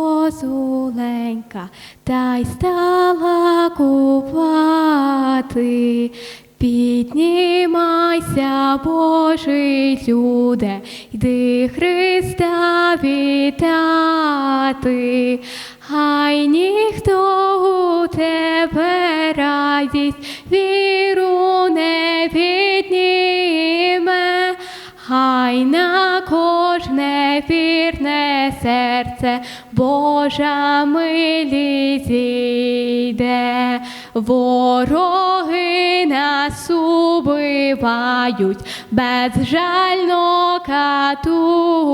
Козуленька, та й стала купати. Піднімайся, Божий люде, йди Христа вітати, хай ніхто у тебе радість, віру не підніме, хай на кожне вірне серце Божа милість зійде. Вороги нас убивають, безжально катують,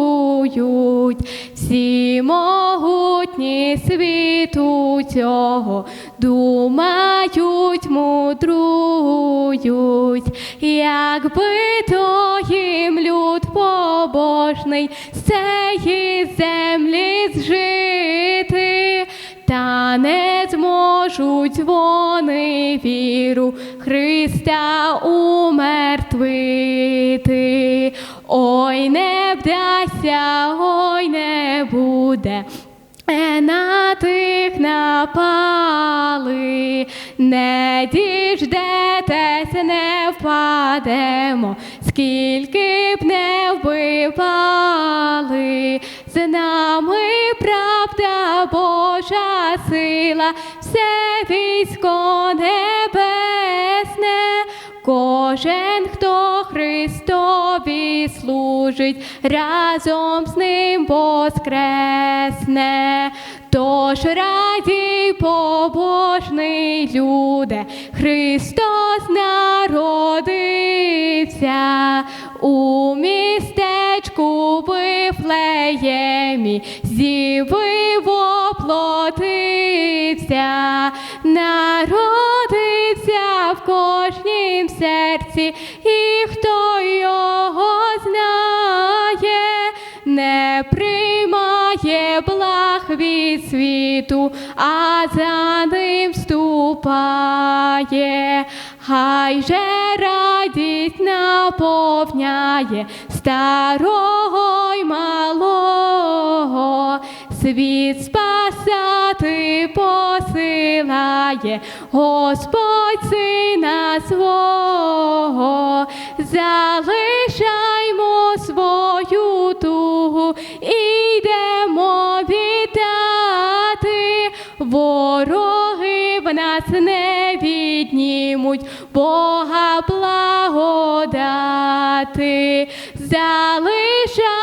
всі могутні світу цього думають, мудрують, якби то їм побожний з цієї землі зжити, та не зможуть вони віру Христа умертвити. Ой, не вдасться, ой, не буде. Е, На тих напали, не діждетесь, не впадемо, скільки б не вбивали, з нами правда Божа сила, все військо небесне, кожен, хто Христові служить, разом з ним воскресне. Тож радій побожний люде, Христос народився Вифлеємі, зівив оплотився, народився в кожнім серці, і хто його знає, не приймає благ від світу, а за ним ступає. Хай же радість наповняє старого світ спасати посилає, Господь сина свого, залишаймо свою тугу, йдемо вітати, вороги в нас не віднімуть, Бога благодати, залишаймо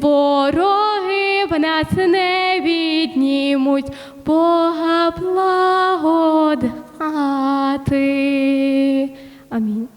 вороги в нас не віднімуть, Бога благодати. Амінь.